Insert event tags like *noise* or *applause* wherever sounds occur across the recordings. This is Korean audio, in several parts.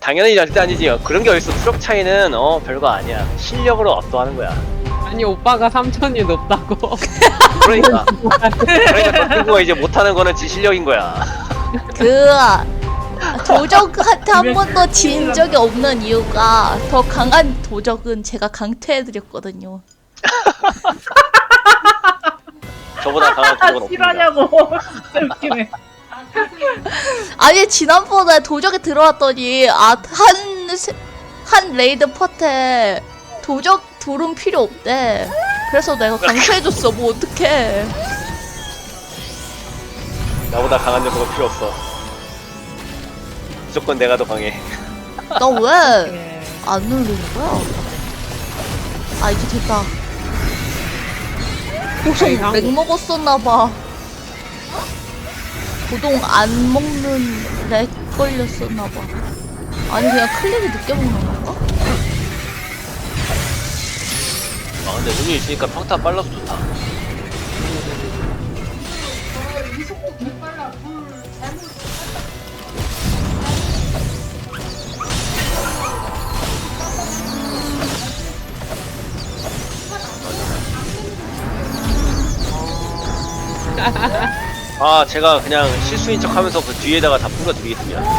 당연히 절대 아니지. 그런 게 어딨어. 수력 차이는 어 별거 아니야. 실력으로 압도하는 거야. 아니 오빠가 3천이 높다고. *laughs* 그러니까. 그러니까 그 친구가 이제 *laughs* 못하는 거는 지 실력인 거야. 그 도적한테 *laughs* 한 번도 진 적이 없는 이유가 더 강한 도적은 제가 강퇴해드렸거든요. 저보다 강한 아, 쪽은 없습니다. 실화냐고. 진짜 웃기네. *laughs* 아니 지난번에 도적에 들어왔더니 아한한 레이드 퍼트에 도적 둘은 필요 없대. 그래서 내가 강퇴해줬어. 뭐 어떡해. 나보다 강한 녀석은 필요 없어. 무조건 내가 더 강해. 나왜 예. *laughs* 안 누르는 거야? 아 이제 됐다. 보통 맥 먹었었나봐. 보통 안 먹는 렉 걸렸었나봐. 아니 그냥 클릭이 늦게 먹는 건가? 아 근데 눈이 있으니까 평타 빨라서 좋다. *laughs* 아 제가 그냥 실수인 척 하면서 그 뒤에다가 다 뿌려드리겠습니다. *laughs*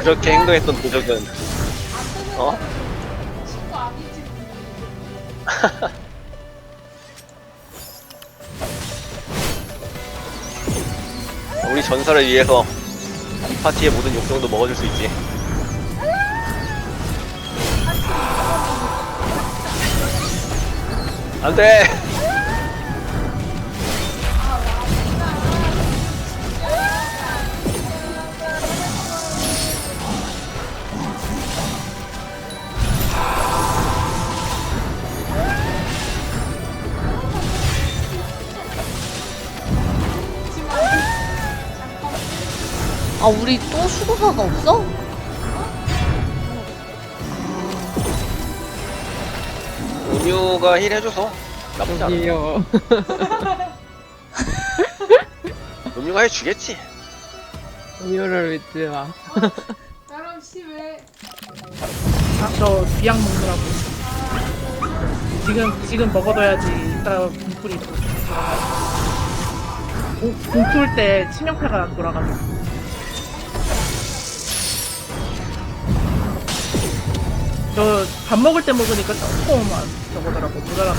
그렇게 행동했던 도적은 어? *laughs* 우리 전설을 위해서 이 파티의 모든 욕정도 먹어줄 수 있지. 안 돼! 아 우리 또 수도사가 없어? 음료가 힐 해줘서 나쁘지 않아. 이요. *laughs* 음료가 해주겠지. 음료를 믿지 마. 사람 심해. 아, 저 비약 먹느라고. 지금, 지금 먹어둬야지. 이따 분풀이 돌아가요. 분풀 때 치명타가 안 돌아가지고. 저 밥 먹을 때 먹으니까 조금만 저거더라고. 모자라고.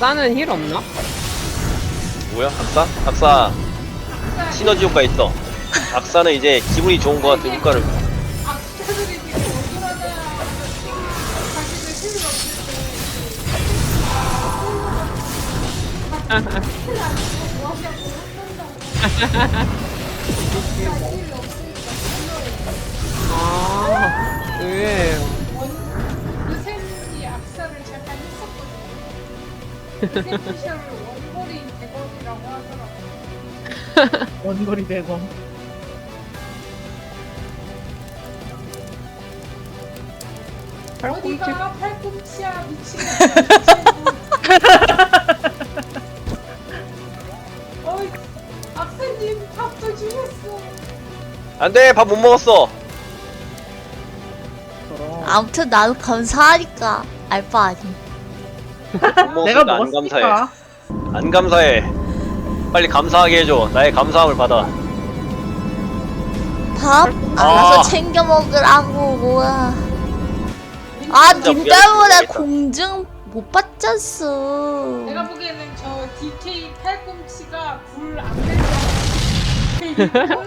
나는 힐 없나? 뭐야? 악사? 악사 시너지 효과 있어. 악사는 이제 기분이 좋은 거 같은 효과를. 악사들이 되게 억울하다. 자기들 힘이 없을 때. 뭐 하냐고 한다고. 아, 의외예요. 르셈이 악사를 잠깐 했었거든요. 르셈 원거리 대검이라고 하더라고요. *laughs* 원거리 대검. 어디가 팔꿈치야 미치겠네. *laughs* 어이, 악사님 밥도 주셨어. 안 돼! 밥 못 먹었어! 아무튼 나도 감사하니까 알바 아니. 못 내가 안 감사해. 먹었으니까. 안 감사해. 빨리 감사하게 해줘. 나의 감사함을 받아. 밥 알아서 아. 챙겨 먹으라고 뭐야. 아, 진짜 님 미안해, 때문에 모르겠다. 공증 못 받잖어. 내가 보기에는 저 DK 팔꿈치가 불안 뺄것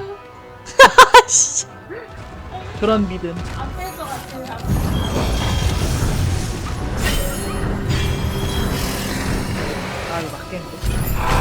씨. 그런 믿음. 안뺄것 같아요. 아, 이거 맞겠는데.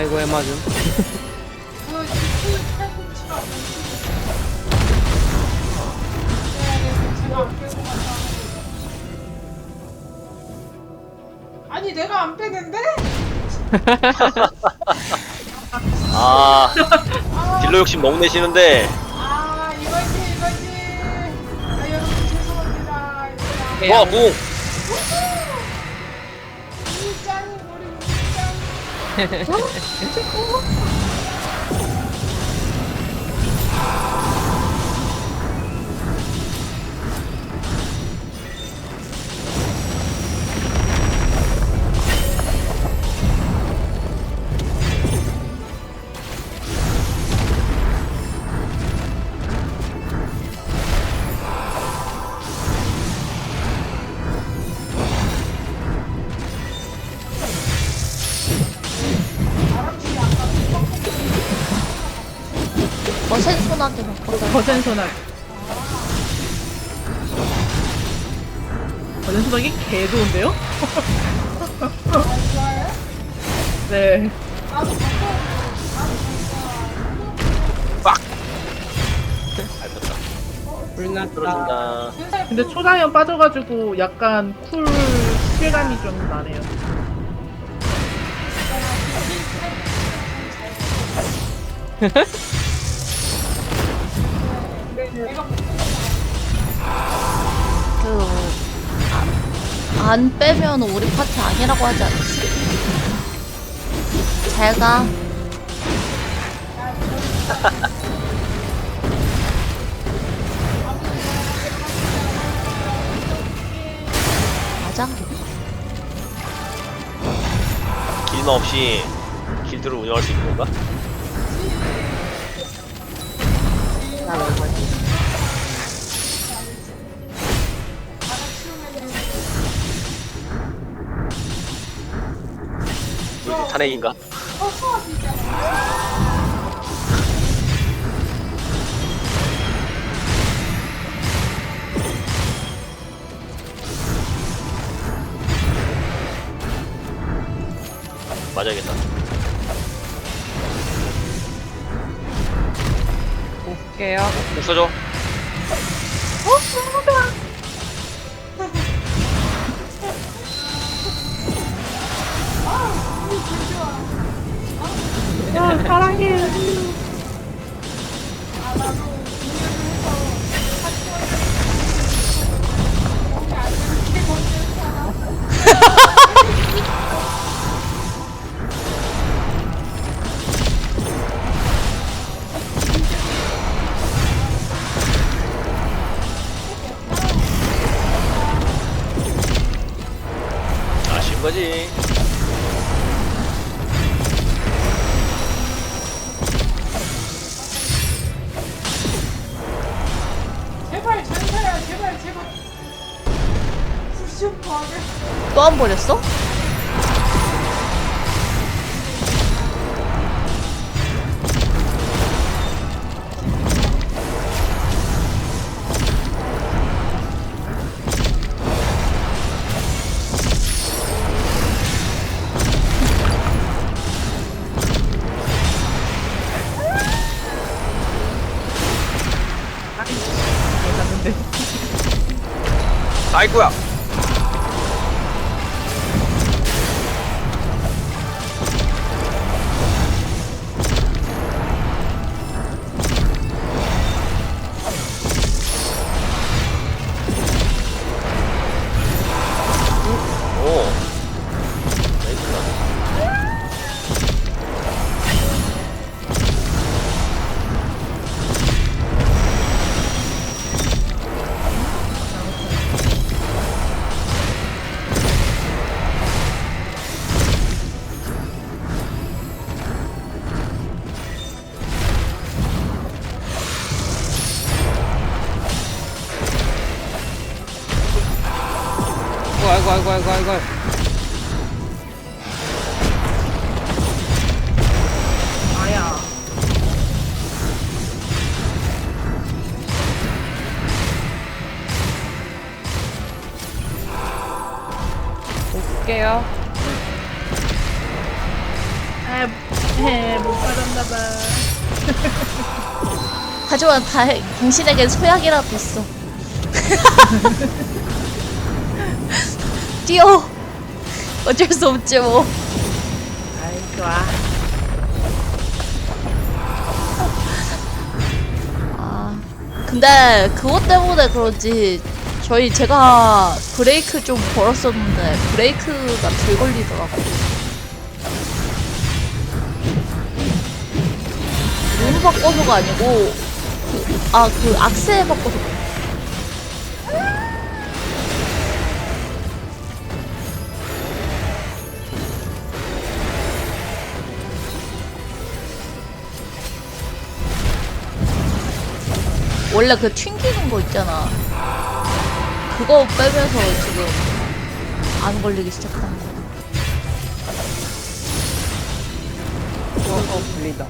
아이고 갔다. 아니 내가 안 빼는데? 아 *laughs* 아, 딜러 욕심 너무 내시는데 아 이거지 이거지. 아 여러분 죄송합니다. 와 뭉! Oh, 거센 소나기 거센 소나기. 개 좋은데요? *laughs* 네. 밟혔다 불났다 떨어진다 근데 근데 초자연 빠져가지고 약간 쿨 실감이 좀 나네요. *laughs* 그, 아, 안 빼면 우리 파티 아니라고 하지 않았어? 잘 가. *laughs* 맞아? 길마 없이 길드를 운영할 수 있는 건가? 탄핵인가? 맞아야겠다. 볼게요 목 써줘. 야, 사랑해. 아쉬운 거지. 제발 전사야 제발 제발. 쿠션 버그. 또안 버렸어? 아이고야. 볼게요 에, 헤헤 못 받았나봐 *laughs* 하지만 다, 당신에겐 소약이라도 있어. *laughs* 뛰어! 어쩔 수 없지 뭐. 아이 좋아 아, 근데 그것 때문에 그런지 저희 제가 브레이크 좀 걸었었는데 브레이크가 덜 걸리더라고. 룰 바꿔서가 아니고 그, 아, 그 악세 바꿔서. 원래 그 튕기는 거 있잖아. 그거 빼면서 지금 안 걸리기 시작한 거. 어, 어, 불리다.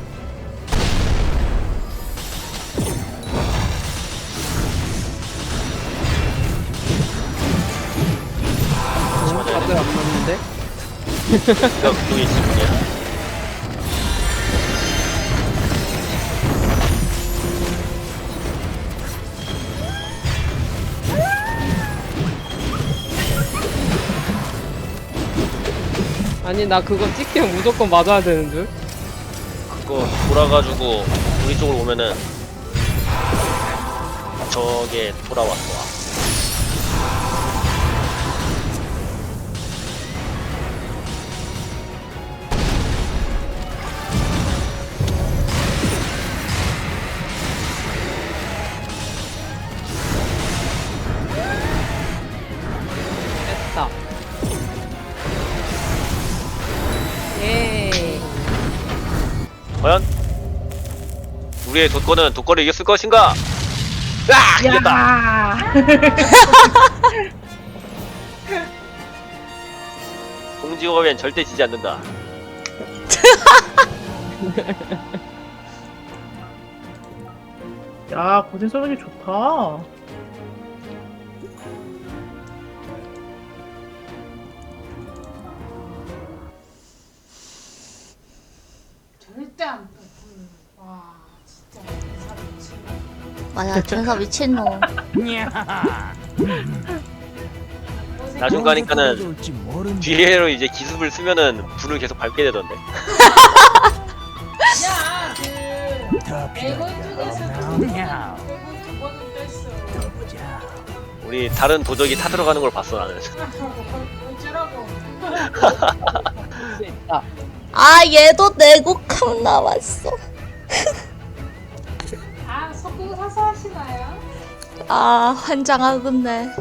어, 다들 안 맞는데? 야, 그쪽에 있으면 아니, 나 그거 찍히면 무조건 맞아야 되는 줄? 그거 돌아가지고 우리 쪽으로 오면은 저게 돌아왔어. 됐다. 과연 우리의 돋권은 돋권을 이겼을 것인가? 아! 이겼다. 야 *laughs* 공지호가면 절대 지지 않는다. *laughs* 야, 고진 쏘는 게 좋다. 맞아, 전사 미친놈. 나중 가니까는 뒤에로 이제 기습을 쓰면은 불을 계속 밟게 되던데. 야, 그 애건 중에서도 애건 두 번은 뺐어. 우리 다른 도적이 타 들어가는 걸 봤어 나는. 어쩌라고. 아, 얘도 내곡함 나왔어. 아, 환장하겠네.